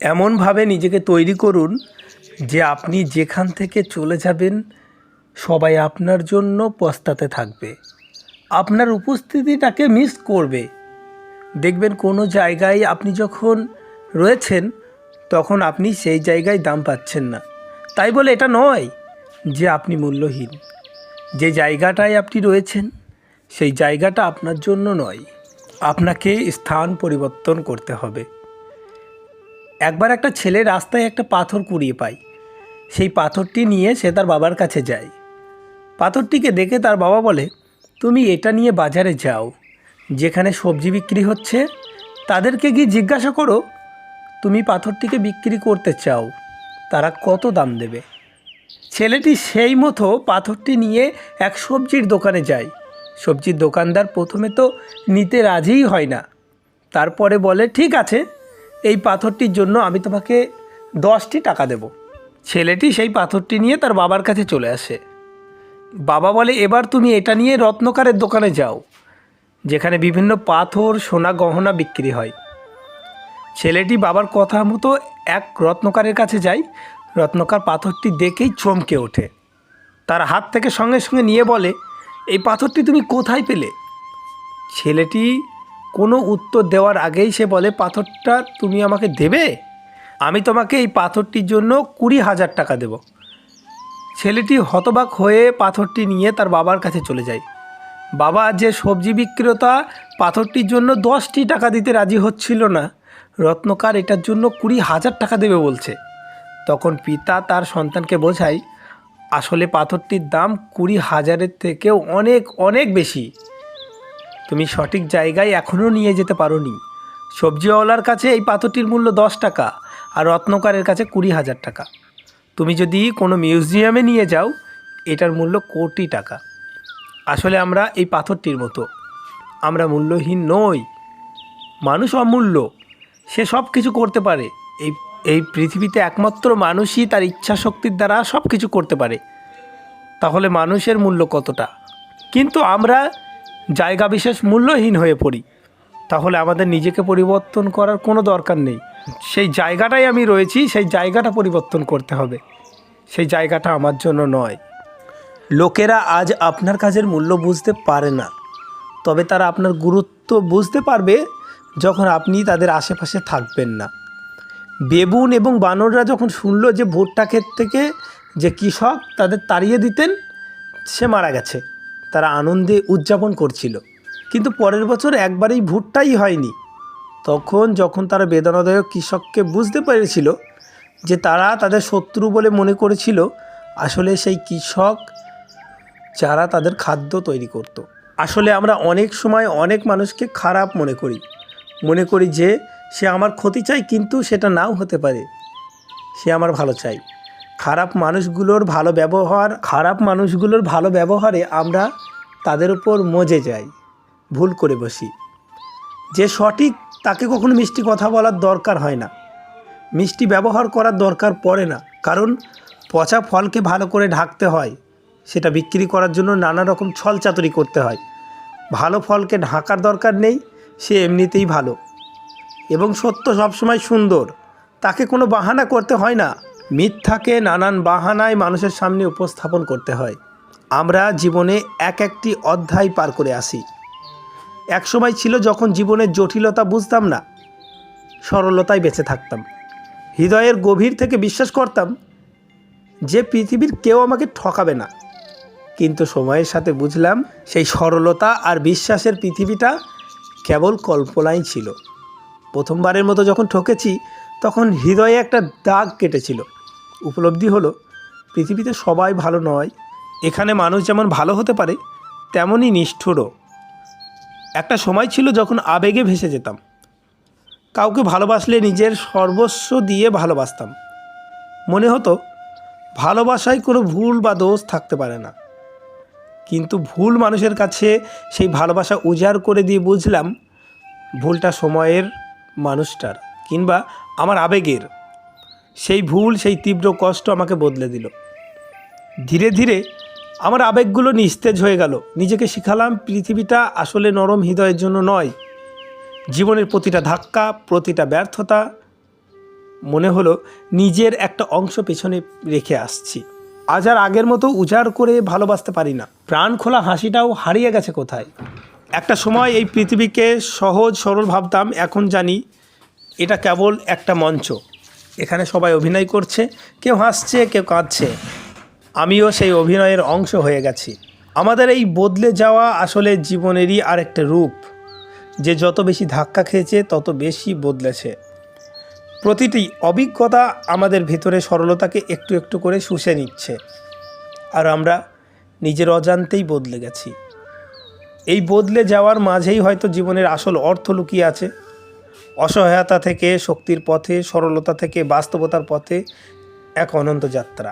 এমনভাবে নিজেকে তৈরি করুন যে আপনি যেখান থেকে চলে যাবেন, সবাই আপনার জন্য পস্তাতে থাকবে। আপনার উপস্থিতিটাকে মিস করবে। দেখবেন কোনো জায়গায় আপনি যখন রয়েছেন, তখন আপনি সেই জায়গায় দাম পাচ্ছেন না। তাই বলে এটা নয় যে আপনি মূল্যহীন। যে জায়গাটায় আপনি রয়েছেন, সেই জায়গাটা আপনার জন্য নয়। আপনাকে স্থান পরিবর্তন করতে হবে। একবার একটা ছেলে রাস্তায় একটা পাথর কুড়িয়ে পায়। সেই পাথরটি নিয়ে সে তার বাবার কাছে যায়। পাথরটিকে দেখে তার বাবা বলে, তুমি এটা নিয়ে বাজারে যাও। যেখানে সবজি বিক্রি হচ্ছে, তাদেরকে গিয়ে জিজ্ঞাসা করো, তুমি পাথরটিকে বিক্রি করতে চাও, তারা কত দাম দেবে? ছেলেটি সেই মতো পাথরটি নিয়ে এক সবজির দোকানে যায়। সবজির দোকানদার প্রথমে তো নিতে রাজিই হয় না। তারপরে বলে, ঠিক আছে এই পাথরটির জন্য আমি তোমাকে দশটি টাকা দেব। ছেলেটি সেই পাথরটি নিয়ে তার বাবার কাছে চলে আসে। বাবা বলে, এবার তুমি এটা নিয়ে রত্নকারের দোকানে যাও, যেখানে বিভিন্ন পাথর, সোনা গহনা বিক্রি হয়। ছেলেটি বাবার কথা মতো এক রত্নকারের কাছে যায়। রত্নকার পাথরটি দেখেই চমকে ওঠে। তার হাত থেকে সঙ্গে সঙ্গে নিয়ে বলে, এই পাথরটি তুমি কোথায় পেলে? ছেলেটি কোনো উত্তর দেওয়ার আগেই সে বলে, পাথরটা তুমি আমাকে দেবে? আমি তোমাকে এই পাথরটির জন্য কুড়ি হাজার টাকা দেব। ছেলেটি হতবাক হয়ে পাথরটি নিয়ে তার বাবার কাছে চলে যায়। বাবা যে সবজি বিক্রেতা, পাথরটির জন্য দশটি টাকা দিতে রাজি হচ্ছিল না। রত্নকার এটার জন্য কুড়ি হাজার টাকা দেবে বলছে। তখন পিতা তার সন্তানকে বোঝায়, আসলে পাথরটির দাম কুড়ি হাজারের থেকেও অনেক অনেক বেশি। তুমি সঠিক জায়গায় এখনও নিয়ে যেতে পারোনি। সবজিওয়ালার কাছে এই পাথরটির মূল্য দশ টাকা আর রত্নকারের কাছে কুড়ি হাজার টাকা। তুমি যদি কোনো মিউজিয়ামে নিয়ে যাও, এটার মূল্য কোটি টাকা। আসলে আমরা এই পাথরটির মতো। আমরা মূল্যহীন নই। মানুষ অমূল্য। সে সব কিছু করতে পারে। এই এই পৃথিবীতে একমাত্র মানুষই তার ইচ্ছা শক্তির দ্বারা সব কিছু করতে পারে। তাহলে মানুষের মূল্য কতটা? কিন্তু আমরা জায়গা বিশেষ মূল্যহীন হয়ে পড়ি। তাহলে আমাদের নিজেকে পরিবর্তন করার কোনো দরকার নেই। সেই জায়গাটাই আমি রয়েছি, সেই জায়গাটা পরিবর্তন করতে হবে। সেই জায়গাটা আমার জন্য নয়। লোকেরা আজ আপনার কাজের মূল্য বুঝতে পারে না। তবে তারা আপনার গুরুত্ব বুঝতে পারবে যখন আপনি তাদের আশেপাশে থাকবেন না। বেবুন এবং বানররা যখন শুনল যে ভুট্টা ক্ষেত থেকে যে কৃষক তাদের তাড়িয়ে দিতেন, সে মারা গেছে। তারা আনন্দে উদযাপন করছিল। কিন্তু পরের বছর একবারেই ভুট্টাই হয়নি। তখন যখন তারা বেদনাদায়ক কৃষককে বুঝতে পেরেছিল যে তারা তাদের শত্রু বলে মনে করেছিল, আসলে সেই কৃষক যারা তাদের খাদ্য তৈরি করত। আসলে আমরা অনেক সময় অনেক মানুষকে খারাপ মনে করি। মনে করি যে, সে আমার ক্ষতি চাই কিন্তু সেটা নাও হতে পারে। সে আমার ভালো চাই খারাপ মানুষগুলোর ভালো ব্যবহার, খারাপ মানুষগুলোর ভালো ব্যবহারে আমরা তাদের উপর মজে যাই, ভুল করে বসি। যে সঠিক তাকে কখনো মিষ্টি কথা বলার দরকার হয় না। মিষ্টি ব্যবহার করার দরকার পড়ে না, কারণ পচা ফলকে ভালো করে ঢাকতে হয়, সেটা বিক্রি করার জন্য নানা রকম ছলচাতুরি করতে হয়। ভালো ফলকে ঢাকার দরকার নেই, সে এমনিতেই ভালো। এবং সত্য সবসময় সুন্দর, তাকে কোনো বাহানা করতে হয় না মিথ্যাকে নানান বাহানায় মানুষের সামনে উপস্থাপন করতে হয়। আমরা জীবনে এক একটি অধ্যায় পার করে আসি। এক সময় ছিল যখন জীবনের জটিলতা বুঝতাম না, সরলতায় বেঁচে থাকতাম। হৃদয়ের গভীর থেকে বিশ্বাস করতাম যে পৃথিবীর কেউ আমাকে ঠকাবে না। কিন্তু সময়ের সাথে বুঝলাম সেই সরলতা আর বিশ্বাসের পৃথিবীটা কেবল কল্পনাই ছিল। প্রথমবারের মতো যখন ঠকেছি, তখন হৃদয়ে একটা দাগ কেটেছিল। উপলব্ধি হলো, পৃথিবীতে সবাই ভালো নয়, এখানে মানুষ যেমন ভালো হতে পারে, তেমনই নিষ্ঠুরও। একটা সময় ছিল যখন আবেগে ভেসে যেতাম। কাউকে ভালোবাসলে নিজের সর্বস্ব দিয়ে ভালোবাসতাম। মনে হতো, ভালোবাসায় কোনো ভুল বা দোষ থাকতে পারে না। কিন্তু ভুল মানুষের কাছে সেই ভালোবাসা উজাড় করে দিয়ে বুঝলাম, ভুলটা সময়ের মানুষটার কিংবা আমার আবেগের। সেই ভুল, সেই তীব্র কষ্ট আমাকে বদলে দিল। ধীরে ধীরে আমার আবেগগুলো নিস্তেজ হয়ে গেল। নিজেকে শিখালাম, পৃথিবীটা আসলে নরম হৃদয়ের জন্য নয়। জীবনের প্রতিটা ধাক্কা, প্রতিটা ব্যর্থতা মনে হলো নিজের একটা অংশ পেছনে রেখে আসছি। আজ আর আগের মতো উজাড় করে ভালোবাসতে পারি না। প্রাণ খোলা হাসিটাও হারিয়ে গেছে কোথায়? একটা সময় এই পৃথিবীকে সহজ, সরল ভাবতাম, এখন জানি এটা কেবল একটা মঞ্চ। এখানে সবাই অভিনয় করছে, কেউ হাসছে, কেউ কাঁদছে। আমিও সেই অভিনয়ের অংশ হয়ে গেছি। আমাদের এই বদলে যাওয়া আসলে জীবনেরই আরেকটা রূপ। যে যত বেশি ধাক্কা খেয়েছে, তত বেশি বদলেছে। প্রতিটি অভিজ্ঞতা আমাদের ভেতরে সরলতাকে একটু একটু করে শুষে নিচ্ছে। আর আমরা নিজের অজান্তেই বদলে গেছি। এই বদলে যাওয়ার মাঝেই হয়তো জীবনের আসল অর্থ লুকিয়ে আছে। অসহায়তা থেকে শক্তির পথে সরলতা থেকে বাস্তবতার পথে এক অনন্ত যাত্রা।